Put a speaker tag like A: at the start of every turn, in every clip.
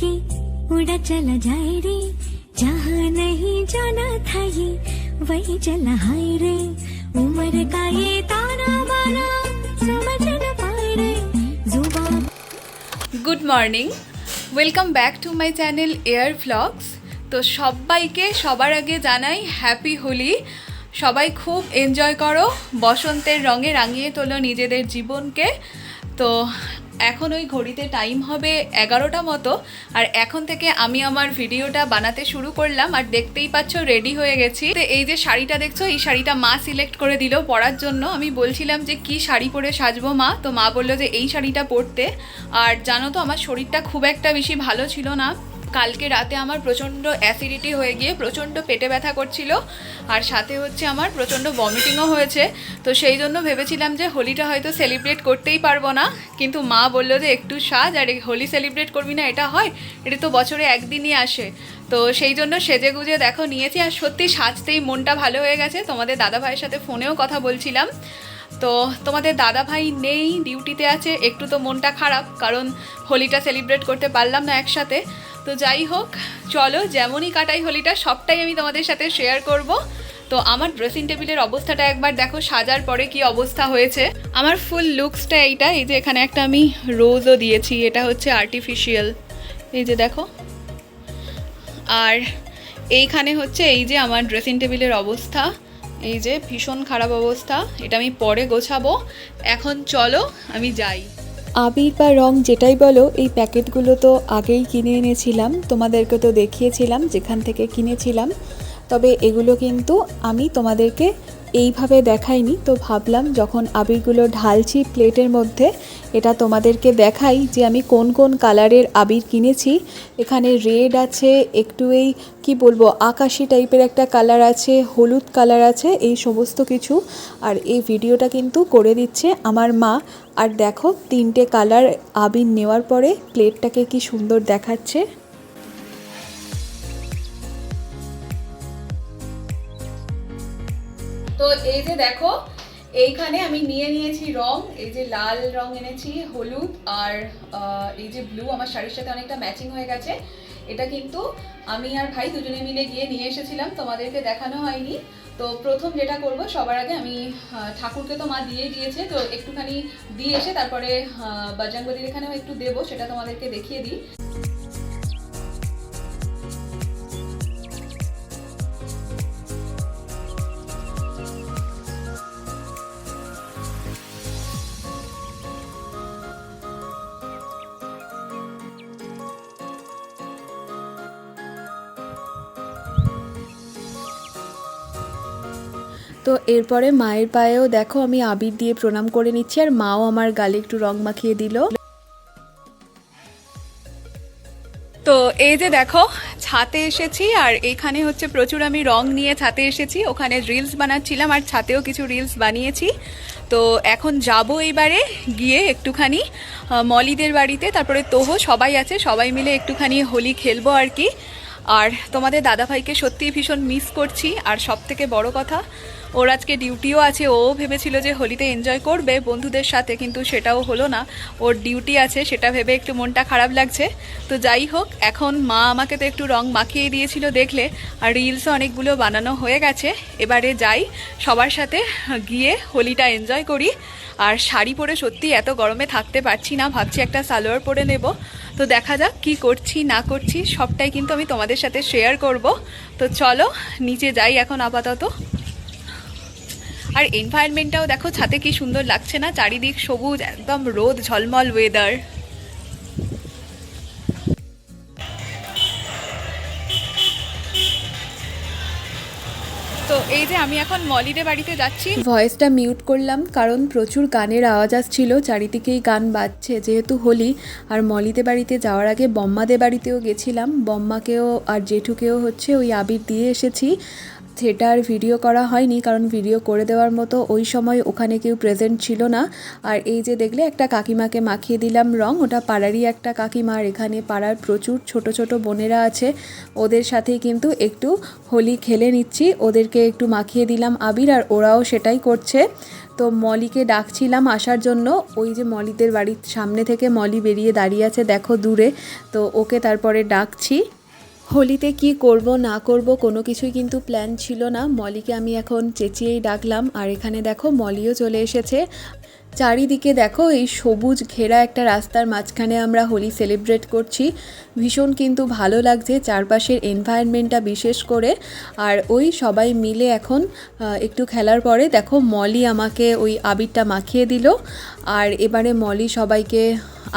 A: तो पंख लेके उड़ा चला जाए रे जहाँ नहीं जाना था ये वही चला हाय रे उम्र का ये ताना बाना समझ न पाए रे जुबा
B: good morning welcome back to my channel air vlogs তো সবাইকে সবার আগে জানাই হ্যাপি হোলি সবাই খুব এনজয় করো বসন্তের রঙে রাঙিয়ে তোলো নিজেদের জীবনকে তো এখন ওই ঘড়িতে টাইম হবে এগারোটা মতো, আর এখন থেকে আমি আমার ভিডিওটা বানাতে শুরু করলাম, আর দেখতেই পাচ্ছ রেডি হয়ে গেছি। তো এই যে শাড়িটা দেখছ, এই শাড়িটা মা সিলেক্ট করে দিল পরার জন্য। আমি বলছিলাম যে, কি শাড়ি পরে সাজবো মা? তো মা বলল যে, এই শাড়িটা পরতে। আর জানো তো, আমার শরীরটা খুব একটা বেশি ভালো ছিল না। কালকে রাতে আমার প্রচণ্ড অ্যাসিডিটি হয়ে গিয়ে প্রচণ্ড পেটে ব্যথা করছিল, আর সাথে হচ্ছে আমার প্রচণ্ড ভমিটিংও হয়েছে। তো সেই জন্য ভেবেছিলাম যে হোলিটা হয়তো সেলিব্রেট করতেই পারব না, কিন্তু মা বলল যে একটু সাজ, আর হোলি সেলিব্রেট করবি না, এটা হয়, এটা তো বছরে একদিনই আসে। তো সেই জন্য সেজে গুজে দেখো নিয়েছি, আর সত্যি সাজতেই মনটা ভালো হয়ে গেছে। তোমাদের দাদা ভাইয়ের সাথে ফোনেও কথা বলছিলাম। তো তোমাদের দাদা ভাই নেই ডিউটিতে আছে, একটু তো মনটা খারাপ, কারণ হোলিটা সেলিব্রেট করতে পারলাম না একসাথে। তো যাই হোক, চলো যেমনই কাটাই হোলিটা, সবটাই আমি তোমাদের সাথে শেয়ার করব। তো আমার ড্রেসিং টেবিলের অবস্থাটা একবার দেখো, সাজার পরে কি অবস্থা হয়েছে। আমার ফুল লুকসটা এইটা, এই যে এখানে একটা আমি রোজও দিয়েছি, এটা হচ্ছে আর্টিফিশিয়াল এই যে দেখো। আর এইখানে হচ্ছে এই যে আমার ড্রেসিং টেবিলের অবস্থা, এই যে ভীষণ খারাপ অবস্থা, এটা আমি পরে গোছাবো। এখন চলো, আমি যাই।
C: আবির বা রং যেটাই বলো, এই প্যাকেটগুলো তো আগেই কিনে এনেছিলাম। তোমাদেরকে তো দেখিয়েছিলাম, যেখান থেকে কিনেছিলাম। তবে এগুলো কিন্তু আমি তোমাদেরকে এইভাবে দেখাইনি, তো ভাবলাম যখন আবিরগুলো ঢালছি প্লেটের মধ্যে, এটা তোমাদেরকে দেখাই যে আমি কোন কোন কালারের আবির কিনেছি। এখানে রেড আছে, একটু এই, কি বলব, আকাশি টাইপের একটা কালার আছে, হলুদ কালার আছে, এই সমস্ত কিছু। আর এই ভিডিওটা কিন্তু করে দিচ্ছে আমার মা। আর দেখো, তিনটে কালার আবির নেওয়ার পরে প্লেটটাকে কি সুন্দর দেখাচ্ছে।
B: তো এই যে দেখো, এইখানে আমি নিয়ে নিয়েছি রং, এই যে লাল রং এনেছি, হলুদ আর এই যে ব্লু আমার শাড়ির সাথে অনেকটা ম্যাচিং হয়ে গেছে। এটা কিন্তু আমি আর ভাই দুজনে মিলে গিয়ে নিয়ে এসেছিলাম, তোমাদেরকে দেখানো হয়নি। তো প্রথম যেটা করব, সবার আগে আমি ঠাকুরকে তো মা দিয়ে দিয়েছে তো একটুখানি দিয়ে এসে তারপরে বাজাঙ্গলির এখানেও একটু দেবো, সেটা তোমাদেরকে দেখিয়ে দিই।
C: তো এরপরে মায়ের পায়েও দেখো আমি আবির দিয়ে প্রণাম করে নিচ্ছি আর মাও আমার গালে একটু রং মাখিয়ে দিল।
B: তো এই যে দেখো, ছাতে এসেছি আর এখানে হচ্ছে প্রচুর আমি রং নিয়ে ছাতে এসেছি। ওখানে রিলস বানাচ্ছিলাম আর ছাতেও কিছু রিলস বানিয়েছি। তো এখন যাব এইবারে গিয়ে একটুখানি মলিদের বাড়িতে, তারপরে তোহো সবাই আছে, সবাই মিলে একটুখানি হোলি খেলব আর কি। আর তোমাদের দাদাভাইকে সত্যিই ভীষণ মিস করছি। আর সব থেকে বড় কথা ওর আজকে ডিউটিও আছে। ও ভেবেছিল যে হোলিতে এনজয় করবে, বন্ধুদের সাথে, কিন্তু সেটাও হলো না। ওর ডিউটি আছে, সেটা ভেবে একটু মনটা খারাপ লাগছে। তো যাই হোক, এখন মা আমাকে তো একটু রং মাখিয়ে দিয়েছিল দেখলে, আর রিলসও অনেকগুলো বানানো হয়ে গেছে। এবারে যাই, সবার সাথে গিয়ে হোলিটা এনজয় করি। আর শাড়ি পরে সত্যি এত গরমে থাকতে পারছি না, ভাবছি একটা সালোয়ার পরে নেব। তো দেখা যাক কি করছি, না করছি, সবটাই কিন্তু আমি তোমাদের সাথে শেয়ার করব। তো চলো, নিচে যাই এখন আপাতত। আর এনভায়রনমেন্টটাও দেখো ছাতে কি সুন্দর লাগছে না? চারিদিক সবুজ, একদম রোদ, ঝলমল ওয়েদার তো এই যে আমি এখন মলিদের বাড়িতে যাচ্ছি।
C: ভয়েসটা মিউট করলাম, কারণ প্রচুর গানের আওয়াজ আসছিল, চারিদিকেই গান বাজছে যেহেতু হোলি, আর মলিতে বাড়িতে যাওয়ার আগে বম্মাদের বাড়িতেও গেছিলাম। বম্মাকেও আর জেঠুকেও হচ্ছে ওই আবির দিয়ে এসেছি। সেটা আর ভিডিও করা হয়নি, কারণ ভিডিও করে দেওয়ার মতো ওই সময় ওখানে কেউ প্রেজেন্ট ছিল না। আর এই যে দেখলে, একটা কাকিমাকে মাখিয়ে দিলাম রং, ওটা পাড়ারই একটা কাকিমা, আর এখানে পাড়ার প্রচুর ছোট ছোট বোনেরা আছে। ওদের সাথেই কিন্তু একটু হোলি খেলে নিচ্ছি, ওদেরকে একটু মাখিয়ে দিলাম আবির, আর ওরাও সেটাই করছে। তো মলিকে ডাকছিলাম আসার জন্য, ওই যে মলিদের বাড়ির সামনে থেকে মলি বেরিয়ে দাঁড়িয়ে আছে, দেখো দূরে। তো ওকে তারপরে ডাকছি। হোলিতে কি করব, না করব, কোনো কিছুই কিন্তু প্ল্যান ছিল না। মলিকে আমি এখন চেঁচিয়েই ডাকলাম। আর এখানে দেখো মলিও চলে এসেছে। চারিদিকে দেখো এই সবুজ ঘেরা একটা রাস্তার মাঝখানে আমরা হোলি সেলিব্রেট করছি। ভীষণ কিন্তু ভালো লাগছে চারপাশের এনভায়রনমেন্টটা বিশেষ করে। আর ওই সবাই মিলে এখন একটু খেলার পরে দেখো মলি আমাকে ওই আবিরটা মাখিয়ে দিল। আর এবারে মলি সবাইকে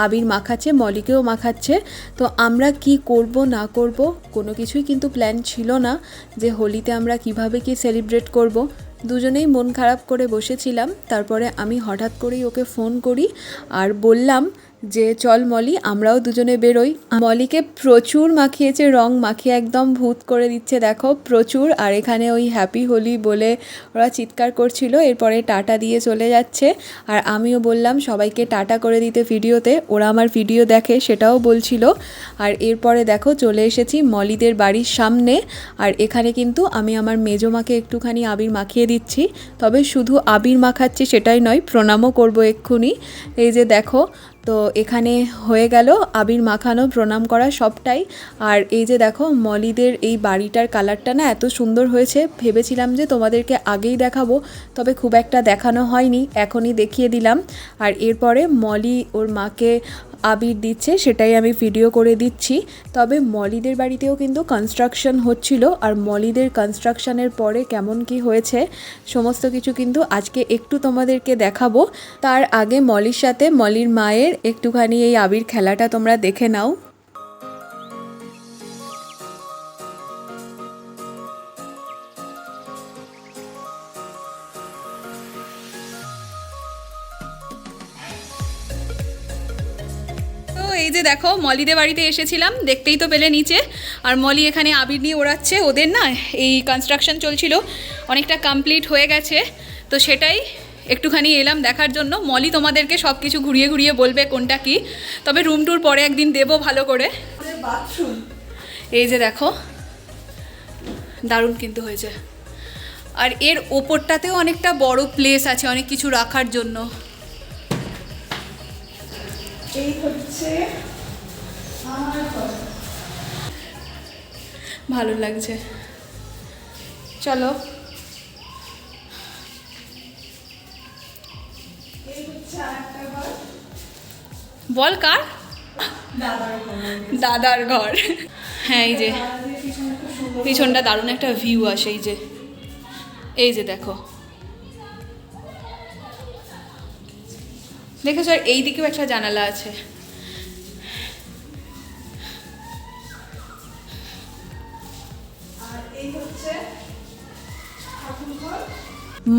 C: আবির মাখাচ্ছে, মলিকেও মাখাচ্ছে। তো আমরা কি করব, না করব, কোনো কিছুই কিন্তু প্ল্যান ছিল না যে হোলিতে আমরা কীভাবে কি সেলিব্রেট করব। দুজনেই মন খারাপ করে বসেছিলাম। তারপরে আমি হঠাৎ করেই ওকে ফোন করি আর বললাম যে, চল মলি, আমরাও দুজনে বেরোই। মলিকে প্রচুর মাখিয়েছে, রং মাখিয়ে একদম ভূত করে দিচ্ছে, দেখো, প্রচুর। আর এখানে ওই হ্যাপি হোলি বলে ওরা চিৎকার করছিল, এরপরে টাটা দিয়ে চলে যাচ্ছে। আর আমিও বললাম, সবাইকে টাটা করে দিতে ভিডিওতে, ওরা আমার ভিডিও দেখে সেটাও বলছিল। আর এরপরে দেখো, চলে এসেছি মলিদের বাড়ির সামনে। আর এখানে কিন্তু আমি আমার মেজো মাকে একটুখানি আবির মাখিয়ে দিচ্ছি। তবে শুধু আবির মাখাচ্ছি সেটাই নয়, প্রণামও করব এক্ষুনি। এই যে দেখো তো এখানে হয়ে গেল আবির মাখানো, প্রণাম করা সবটাই। আর এই যে দেখো, মলিদের এই বাড়িটার কালারটা না এত সুন্দর হয়েছে। ভেবেছিলাম যে তোমাদেরকে আগেই দেখাবো, তবে খুব একটা দেখানো হয়নি, এখনই দেখিয়ে দিলাম। আর এরপরে মলি ওর মাকে আবির দিচ্ছে, সেটাই আমি ভিডিও করে দিচ্ছি। তবে মলিদের বাড়িতেও কিন্তু কনস্ট্রাকশন হচ্ছিল, আর মলিদের কনস্ট্রাকশনের পরে কেমন কি হয়েছে, সমস্ত কিছু কিন্তু আজকে একটু তোমাদেরকে দেখাবো। তার আগে মলির সাথে মলির মায়ের একটুখানি এই আবির খেলাটা তোমরা দেখে নাও।
B: এই যে দেখো, মলিদের বাড়িতে এসেছিলাম, দেখতেই তো পেলে নিচে। আর মলি এখানে আবির নিয়ে ওড়াচ্ছে, ওদের না এই কনস্ট্রাকশন চলছিল, অনেকটা কমপ্লিট হয়ে গেছে। তো সেটাই একটুখানি এলাম দেখার জন্য। মলি তোমাদেরকে সব কিছু ঘুরিয়ে ঘুরিয়ে বলবে কোনটা কি। তবে রুম টুর পরে একদিন দেবো ভালো করে। এই যে দেখো, দারুণ কিন্তু হয়েছে। আর এর ওপরটাতেও অনেকটা বড় প্লেস আছে, অনেক কিছু রাখার জন্য।
C: এই হচ্ছে
B: ভালো লাগছে। চলো। বল কার? দাদার ঘর। হ্যাঁ এই যে। পিছনটা দারুণ একটা ভিউ আসে এই যে। এই যে দেখো। দেখেছ আর এই দিকেও একটা জানালা আছে।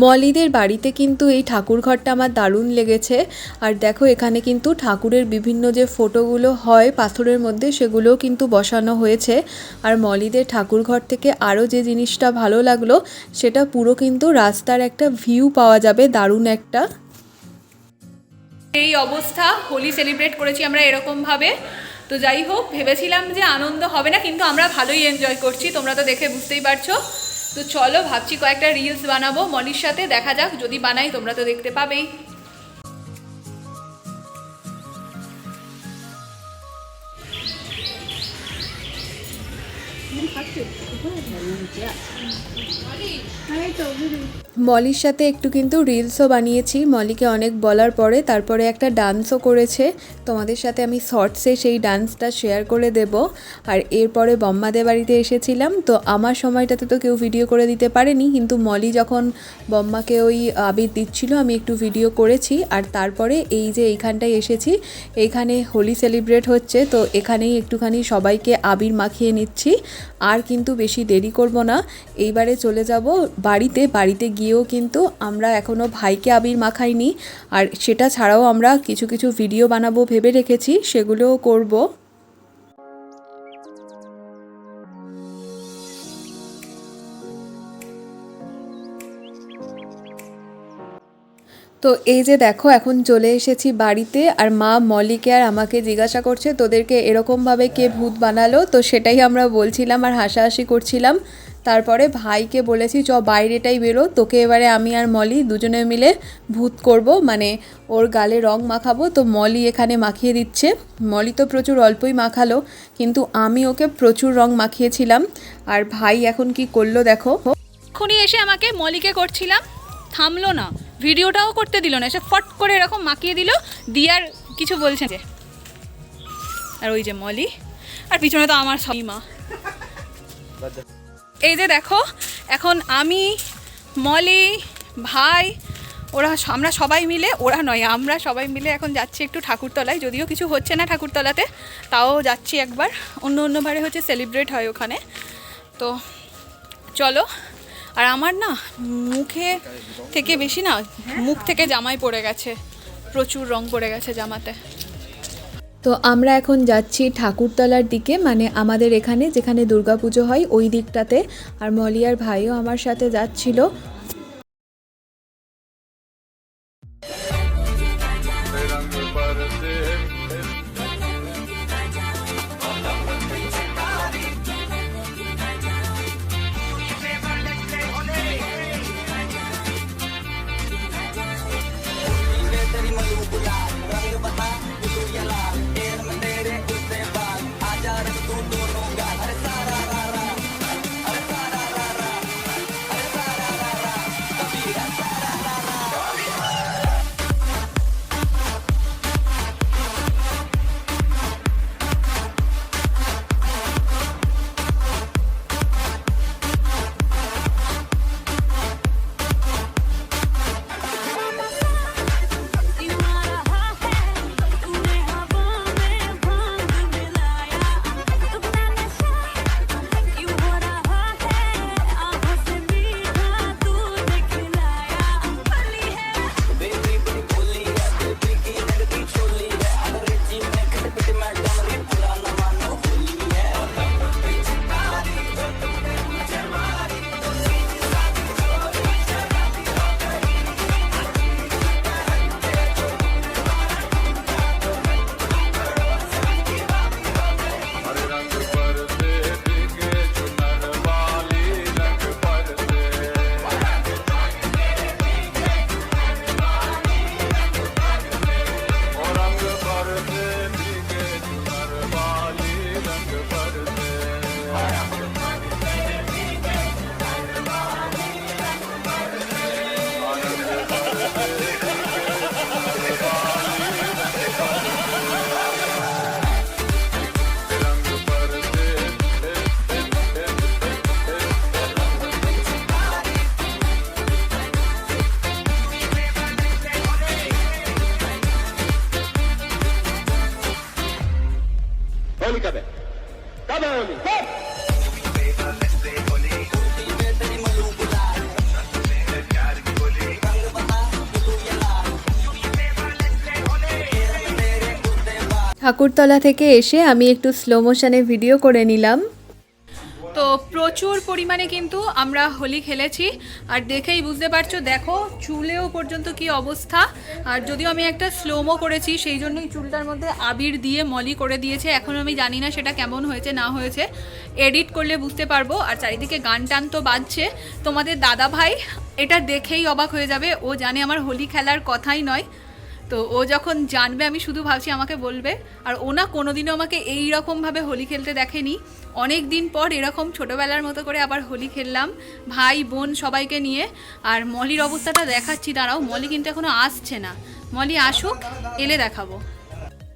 C: মলিদের বাড়িতে কিন্তু এই ঠাকুর ঘরটা আমার দারুণ লেগেছে। আর দেখো এখানে কিন্তু ঠাকুরের বিভিন্ন যে ফটোগুলো হয় পাথরের মধ্যে সেগুলোও কিন্তু বসানো হয়েছে। আর মলিদের ঠাকুর ঘর থেকে আরও যে জিনিসটা ভালো লাগল সেটা পুরো কিন্তু রাস্তার একটা ভিউ পাওয়া যাবে দারুণ একটা।
B: এই অবস্থা, হোলি সেলিব্রেট করেছি আমরা এরকমভাবে। তো যাই হোক, ভেবেছিলাম যে আনন্দ হবে না, কিন্তু আমরা ভালোই এনজয় করছি, তোমরা তো দেখে বুঝতেই পারছ। তো চলো, ভাবছি কয়েকটা রিলস বানাবো মনির সাথে দেখা যাক, যদি বানাই তোমরা তো দেখতে পাবেই।
C: মলির সাথে একটু কিন্তু রিলসও বানিয়েছি। মলিকে অনেক বলার পরে তারপরে একটা ডান্সও করেছে। তোমাদের সাথে আমি শর্টসে সেই ডান্সটা শেয়ার করে দেব। আর এরপরে বম্মাদের বাড়িতে এসেছিলাম। তো আমার সময়টাতে তো কেউ ভিডিও করে দিতে পারেনি। কিন্তু মলি যখন বম্মাকে ওই আবির দিচ্ছিল, আমি একটু ভিডিও করেছি। আর তারপরে এই যে এইখানটায় এসেছি, এইখানে হোলি সেলিব্রেট হচ্ছে। তো এখানেই একটুখানি সবাইকে আবির মাখিয়ে নিচ্ছি। আর কিন্তু বেশি দেরি করব না। এইবারে চলে যাব বাড়িতে। বাড়িতে গিয়েও কিন্তু আমরা এখনও ভাইকে আবির মাখাইনি। আর সেটা ছাড়াও আমরা কিছু কিছু ভিডিও বানাবো, ভেবে রেখেছি। সেগুলোও করব। তো এই যে দেখো, এখন চলে এসেছি বাড়িতে আর মা মলিকে আর আমাকে জিজ্ঞাসা করছে, তোদেরকে এরকমভাবে কে ভূত বানালো? তো সেটাই আমরা বলছিলাম আর হাসাহাসি করছিলাম। তারপরে ভাইকে বলেছি, চ, বাইরেটাই বেরো, তোকে এবারে আমি আর মলি দুজনে মিলে ভূত করব মানে ওর গালে রং মাখাবো। তো মলি এখানে মাখিয়ে দিচ্ছে। মলি তো প্রচুর অল্পই মাখালো, কিন্তু আমি ওকে প্রচুর রং মাখিয়েছিলাম। আর ভাই এখন কি করল দেখো।
B: এক্ষুনি এসে আমাকে মলিকে করছিলাম। থামলো না। ভিডিওটাও করতে দিল না। এসে ফট করে এরকম মাখিয়ে দিল দিয়ার কিছু বলছে যে আর ওই যে মলি, আর পিছনে তো আমার সবই মা। এই যে দেখো, এখন আমি, মলি, ভাই, ওরা আমরা সবাই মিলে, ওরা নয়, আমরা সবাই মিলে এখন যাচ্ছি একটু ঠাকুরতলায়। যদিও কিছু হচ্ছে না ঠাকুরতলাতে, তাও যাচ্ছি একবার। অন্য অন্যবারে হচ্ছে সেলিব্রেট হয় ওখানে। তো চলো আর আমার না মুখে থেকে বেশি না, মুখ থেকে জামাই পড়ে গেছে, প্রচুর রং পড়ে গেছে জামাতে।
C: তো আমরা এখন যাচ্ছি ঠাকুরতলার দিকে মানে আমাদের এখানে যেখানে দুর্গাপুজো হয় ওই দিকটাতে। আর মলিয়ার ভাইও আমার সাথে যাচ্ছিল ঠাকুরতলা থেকে এসে আমি একটু স্লো মোশনে ভিডিও করে নিলাম।
B: তো প্রচুর পরিমাণে কিন্তু আমরা হোলি খেলেছি। আর দেখেই বুঝতে পারছ, দেখো চুলেও পর্যন্ত কি অবস্থা। আর যদিও আমি একটা স্লোমো করেছি, সেই জন্যই চুলটার মধ্যে আবির দিয়ে মলি করে দিয়েছে। এখন আমি জানি না সেটা কেমন হয়েছে, না হয়েছে। এডিট করলে বুঝতে পারব। আর চারিদিকে গান টান তো বাজছে। তোমাদের দাদা ভাই এটা দেখেই অবাক হয়ে যাবে। ও জানে আমার হোলি খেলার কথাই নয়। তো ও যখন জানবে, আমি শুধু ভাবছি আমাকে বলবে। আর ও না কোনোদিনও আমাকে এই রকমভাবে হোলি খেলতে দেখেনি। অনেক দিন পর এরকম ছোটোবেলার মতো করে আবার হোলি খেললাম, ভাই, বোন সবাইকে নিয়ে। আর মলির অবস্থাটা দেখাচ্ছি, দাঁড়াও, মলি কিন্তু এখনও আসছে না। মলি আসুক, এলে দেখাবো।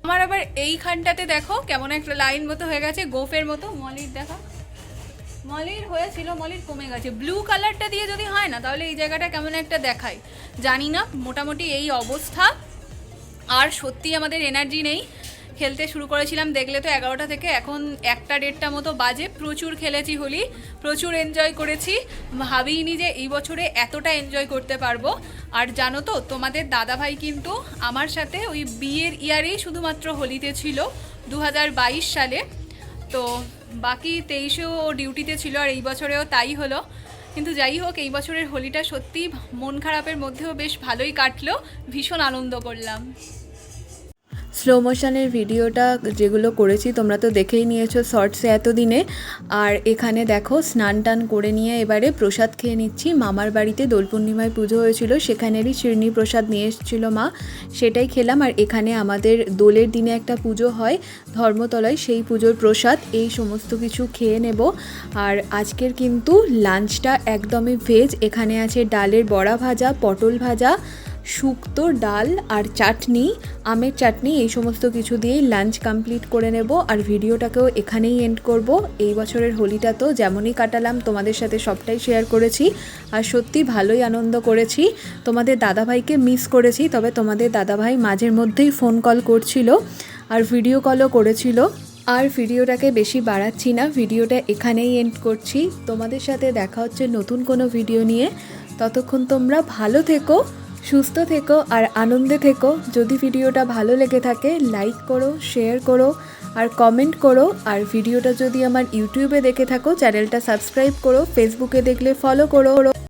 B: আমার আবার এইখানটাতে দেখো, কেমন একটা লাইন মতো হয়ে গেছে, গোফের মতো, মলির দেখা। মলির হয়েছিল, মলির কমে গেছে। ব্লু কালারটা দিয়ে যদি হয় না, তাহলে এই জায়গাটা কেমন একটা দেখায়। জানি না, মোটামুটি এই অবস্থা। আর সত্যি আমাদের এনার্জি নেই। খেলতে শুরু করেছিলাম দেখলে তো এগারোটা থেকে, এখন একটা দেড়টা মতো বাজে। প্রচুর খেলেছি হোলি, প্রচুর এনজয় করেছি। ভাবিনি যে এই বছরে এতটা এনজয় করতে পারব। আর জানো তো, তোমাদের দাদাভাই কিন্তু আমার সাথে ওই বিয়ের ইয়ারেই শুধুমাত্র হোলিতে ছিল দু হাজার বাইশ সালে। তো বাকি তেইশেও ডিউটিতে ছিল আর এই বছরেও তাই হলো। কিন্তু যাই হোক, এই বছরের হোলিটা সত্যি মন খারাপের মধ্যেও বেশ ভালোই কাটলো। ভীষণ আনন্দ করলাম।
C: স্লো মোশনের ভিডিওটা যেগুলো করেছি, তোমরা তো দেখেই নিয়েছো শর্টসে এতদিনে। আর এখানে দেখো, স্নান টান করে নিয়ে এবারে প্রসাদ খেয়ে নিচ্ছি। মামার বাড়িতে দোল পূর্ণিমায় পুজো হয়েছিল, সেখানেরই শিরনি প্রসাদ নিয়ে এসেছিল মা। সেটাই খেলাম, আর এখানে আমাদের দোলের দিনে একটা পুজো হয়, ধর্মতলায় সেই পুজোর প্রসাদ। এই সমস্ত কিছু খেয়ে নেব। আর আজকের কিন্তু লাঞ্চটা একদমই ভেজ এখানে আছে ডালের বড়া ভাজা, পটল ভাজা শুক্তো ডাল আর চাটনি, আমের চাটনি, এই সমস্ত কিছু দিয়েই লাঞ্চ কমপ্লিট করে নেব। আর ভিডিওটাকেও এখানেই এন্ড করব। এই বছরের হোলিটা তো যেমনই কাটালাম, তোমাদের সাথে সবটাই শেয়ার করেছি। আর সত্যি ভালোই আনন্দ করেছি। তোমাদের দাদাভাইকে মিস করেছি, তবে তোমাদের দাদাভাই মাঝের মধ্যেই ফোন কল করছিল আর ভিডিও কলও করেছিল। আর ভিডিওটাকে বেশি বাড়াচ্ছি না, ভিডিওটা এখানেই এন্ড করছি। তোমাদের সাথে দেখা হচ্ছে নতুন কোনো ভিডিও নিয়ে। ততক্ষণ তোমরা ভালো থেকো। সুস্থ থেকো আর আনন্দে থেকো। যদি ভিডিওটা ভালো লেগে থাকে লাইক করো শেয়ার করো, আর কমেন্ট করো। আর ভিডিওটা যদি আমার ইউটিউবে দেখে থাকো চ্যানেলটা সাবস্ক্রাইব করো ফেসবুকে দেখলে ফলো করো।